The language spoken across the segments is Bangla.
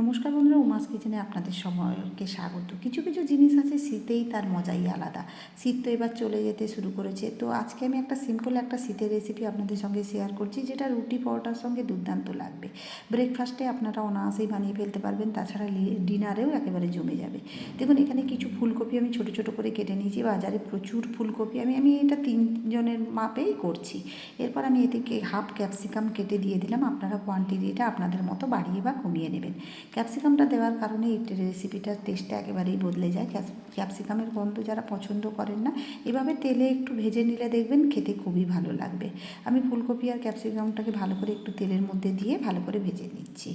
নমস্কার বন্ধুরা, উমাস কিচেনে আপনাদের সময়কে স্বাগত। কিছু কিছু জিনিস আছে, শীতেই তার মজাই আলাদা। শীত তো এবার চলে যেতে শুরু করেছে। তো আজকে আমি একটা সিম্পল একটা শীতের রেসিপি আপনাদের সঙ্গে শেয়ার করছি, যেটা রুটি পরোটার সঙ্গে দুর্দান্ত লাগবে। ব্রেকফাস্টে আপনারা অনায়াসেই বানিয়ে ফেলতে পারবেন, তাছাড়া ডিনারেও একেবারে জমে যাবে। দেখুন, এখানে কিছু ফুলকপি আমি ছোটো ছোটো করে কেটে নিয়েছি, বাজারে প্রচুর ফুলকপি। আমি আমি এটা তিনজনের মাপেই করছি। এরপর আমি এদিকে হাফ ক্যাপসিকাম কেটে দিয়ে দিলাম। আপনারা কোয়ান্টিটিটা আপনাদের মতো বাড়িয়ে বা কমিয়ে নেবেন। ক্যাপসিকামটা দেওয়ার কারণে এই রেসিপিটার টেস্টটা একেবারেই বদলে যায়। ক্যাপসিকামের গন্ধ যারা পছন্দ করেন না, এভাবে তেলে একটু ভেজে নিলে দেখবেন খেতে খুবই ভালো লাগবে। আমি ফুলকপি আর ক্যাপসিকামটাকে ভালো করে একটু তেলের মধ্যে দিয়ে ভালো করে ভেজে নিচ্ছি।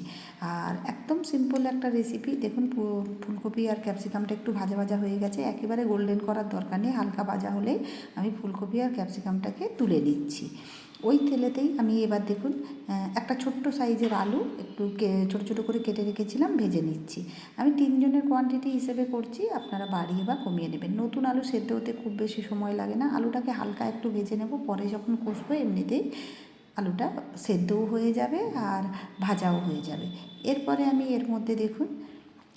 আর একদম সিম্পল একটা রেসিপি দেখুন ফুলকপি আর ক্যাপসিকামটা একটু ভাজা ভাজা হয়ে গেছে। একেবারে গোল্ডেন করার দরকার নেই, হালকা ভাজা হলে আমি ফুলকপি আর ক্যাপসিকামটাকে তুলে নিচ্ছি। ওই তেলেতেই আমি এবার দেখুন একটা ছোট্ট সাইজের আলু একটু ছোটো ছোটো করে কেটে রেখেছিলাম, ভেজে নিচ্ছি। আমি তিনজনের কোয়ান্টিটি হিসেবে করছি, আপনারা বাড়িয়ে বা কমিয়ে নেবেন। নতুন আলু সেদ্ধ হতে খুব বেশি সময় লাগে না। আলুটাকে হালকা একটু ভেজে নেব, পরে যখন কষবো এমনিতেই আলুটা সেদ্ধও হয়ে যাবে আর ভাজাও হয়ে যাবে। এরপরে আমি এর মধ্যে দেখুন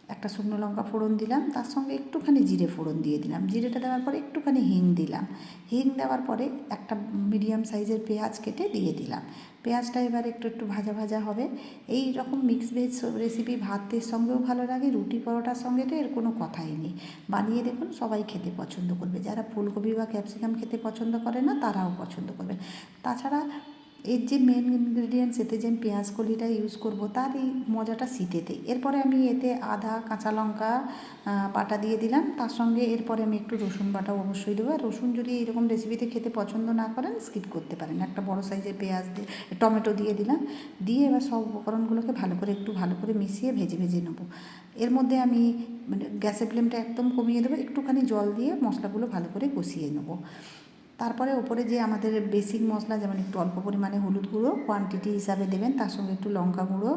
একটা শুকনো লঙ্কা ফোড়ন দিলাম, তার সঙ্গে একটুখানি জিরে ফোড়ন দিয়ে দিলাম। জিরেটা দেওয়ার পরে একটুখানি হিং দিলাম। হিং দেওয়ার পরে একটা মিডিয়াম সাইজের পেঁয়াজ কেটে দিয়ে দিলাম। পেঁয়াজটা এবার একটু একটু ভাজা ভাজা হবে। এই রকম মিক্স ভেজ রেসিপি ভাতের সঙ্গেও ভালো লাগে, রুটি পরোটার সঙ্গে তো এর কোনো কথাই নেই। বানিয়ে দেখুন, সবাই খেতে পছন্দ করবে। যারা ফুলকপি বা ক্যাপসিকাম খেতে পছন্দ করে না, তারাও পছন্দ করবে। তাছাড়া এর যে মেন ইনগ্রিডিয়েন্টস এতে যে পেঁয়াজ কলিটা ইউজ করব, তার এই মজাটা শীতেতে এরপরে আমি এতে আদা, কাঁচা লঙ্কা বাটা দিয়ে দিলাম। তার সঙ্গে এরপরে আমি একটু রসুন বাটা অবশ্যই দেবো। আর রসুন যদি এরকম রেসিপিতে খেতে পছন্দ না করেন স্কিপ করতে পারেন। একটা বড় সাইজের পেঁয়াজ দিয়ে, টমেটো দিয়ে দিলাম। দিয়ে এবার সব উপকরণগুলোকে ভালো করে, একটু ভালো করে মিশিয়ে ভেজে ভেজে নেব। এর মধ্যে আমি মানে গ্যাসের ফ্লেমটা একদম কমিয়ে দেবো। একটুখানি জল দিয়ে মশলাগুলো ভালো করে কষিয়ে নেব। তারপরে ওপরে যে আমাদের বেসিক মশলা, যেমন একটু অল্প পরিমাণে হলুদ গুঁড়ো কোয়ান্টিটি হিসাবে দেবেন। তার সঙ্গে একটু লঙ্কা গুঁড়ো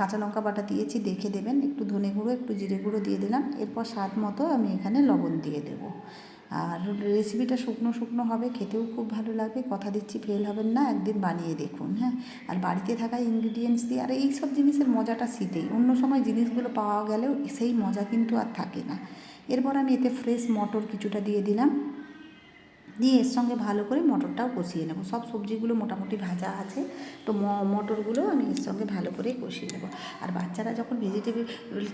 কাঁচা লঙ্কা বাটা দিয়েছি, দেখে দেবেন। একটু ধনে গুঁড়ো, একটু জিরে গুঁড়ো দিয়ে দিলাম। এরপর স্বাদ মতো আমি এখানে লবণ দিয়ে দেবো। আর রেসিপিটা শুকনো শুকনো হবে, খেতেও খুব ভালো লাগবে। কথা দিচ্ছি ফেল হবেন না, একদিন বানিয়ে দেখুন হ্যাঁ? আর বাড়িতে থাকা ইনগ্রিডিয়েন্টস দিয়ে, আর এই সব জিনিসের মজাটা শীতেই। অন্য সময় জিনিসগুলো পাওয়া গেলেও সেই মজা কিন্তু আর থাকে না। এরপর আমি এতে ফ্রেশ মটর কিছুটা দিয়ে দিলাম। দিয়ে এর সঙ্গে ভালো করে মটরটাও কষিয়ে নেব। সব সবজিগুলো মোটামুটি ভাজা আছে, তো মটরগুলো আমি এর সঙ্গে ভালো করে কষিয়ে নেব। আর বাচ্চারা যখন ভেজিটেবিল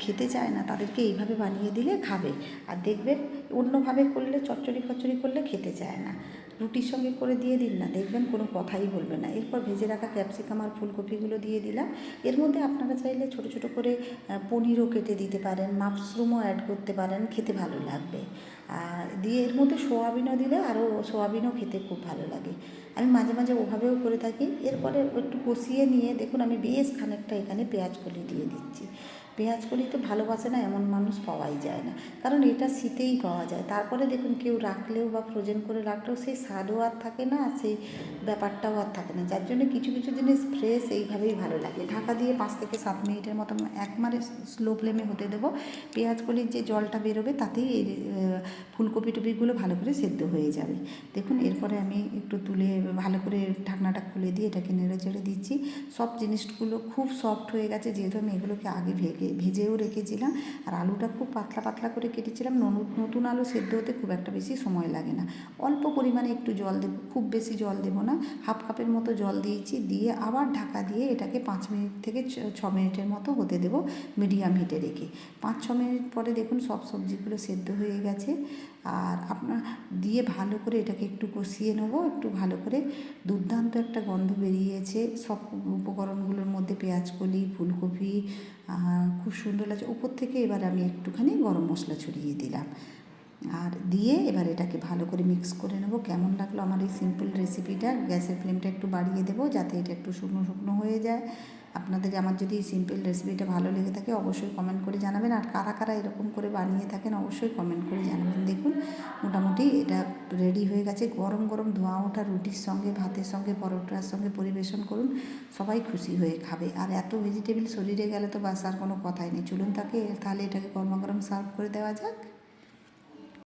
খেতে চায় না, তাদেরকে এইভাবে বানিয়ে দিলে খাবে। আর দেখবেন অন্যভাবে করলে চচ্চড়ি ফচ্চড়ি করলে খেতে চায় না। রুটির সঙ্গে করে দিয়ে দিন না, দেখবেন কোনো কথাই বলবে না। এরপর ভেজে রাখা ক্যাপসিকাম আর ফুলকপিগুলো দিয়ে দিলাম। এর মধ্যে আপনারা চাইলে ছোটো ছোটো করে পনিরও কেটে দিতে পারেন, মাশরুমও অ্যাড করতে পারেন, খেতে ভালো লাগবে। আর দিয়ে এর মধ্যে সোয়াবিনও দিলে আরও সোয়াবিনও খেতে খুব ভালো লাগে। আমি মাঝে মাঝে ওভাবেও করে থাকি। এরপরে একটু কষিয়ে নিয়ে, দেখুন আমি বেশ খানিকটা এখানে পেঁয়াজ কলি দিয়ে দিচ্ছি। পেঁয়াজ কলি তো ভালোবাসে না, এমন মানুষ পাওয়াই যায় না। কারণ এটা শীতেই পাওয়া যায়। তারপরে দেখুন, কেউ রাখলেও বা ফ্রোজেন করে রাখলেও সেই স্বাদও আর থাকে না, সেই ব্যাপারটাও আর থাকে না। যার জন্য কিছু কিছু জিনিস ফ্রেশ এইভাবেই ভালো লাগে। ঢাকা দিয়ে পাঁচ থেকে সাত মিনিটের মতো একবারে স্লো ফ্লেমে হতে দেবো। পেঁয়াজ কলির যে জলটা বেরোবে, তাতেই এই ফুলকপি টপিগুলো ভালো করে সেদ্ধ হয়ে যাবে। দেখুন, এরপরে আমি একটু তুলে, ভালো করে ঢাকনাটা খুলে দিয়ে এটাকে নেড়ে চেড়ে দিচ্ছি। সব জিনিসগুলো খুব সফট হয়ে গেছে, যেহেতু আমি এগুলোকে আগে ভেগে ভেজেও রেখেছিলাম। আর আলুটা খুব পাতলা পাতলা করে কেটেছিলাম। নতুন আলু সেদ্ধ হতে খুব একটা বেশি সময় লাগে না। অল্প পরিমাণে একটু জল দেবো, খুব বেশি জল দেবো না। হাফ কাপের মতো জল দিয়েছি। দিয়ে আবার ঢাকা দিয়ে এটাকে পাঁচ মিনিট থেকে ছ মিনিটের মতো হতে দেবো মিডিয়াম হিটে রেখে। পাঁচ, ছ মিনিট পরে দেখুন সব সবজিগুলো সেদ্ধ হয়ে গেছে। আর আপনার, দিয়ে ভালো করে এটাকে একটু কষিয়ে নেব। একটু ভালো করে দুর্দান্ত একটা গন্ধ বেরিয়েছে। সব উপকরণগুলোর মধ্যে পেঁয়াজ কলি, ফুলকপি খুব সুন্দর লাগছে। উপর থেকে এবার আমি একটুখানি গরম মশলা ছড়িয়ে দিলাম। আর দিয়ে এবার এটাকে ভালো করে মিক্স করে নেব। কেমন লাগল আমার এই সিম্পল রেসিপিটা গ্যাসের ফ্লেমটা একটু বাড়িয়ে দেবো যাতে এটা একটু শুকনো শুকনো হয়ে যায়। আপনাদের আমার যদি এই সিম্পল রেসিপিটা ভালো লেগে থাকে, অবশ্যই কমেন্ট করে জানাবেন। আর কারা কারা এরকম করে বানিয়ে থাকেন, অবশ্যই কমেন্ট করে জানাবেন। দেখুন, মোটামুটি এটা রেডি হয়ে গেছে। গরম গরম ধোঁয়া ওঠা রুটির সঙ্গে, ভাতের সঙ্গে, পরোটার সঙ্গে পরিবেশন করুন, সবাই খুশি হয়ে খাবে। আর এত ভেজিটেবল শরীরে গেলে তো বাস আর কোনো কথাই নেই। চলুন তাকে, তাহলে এটাকে গরম গরম সার্ভ করে দেওয়া যাক।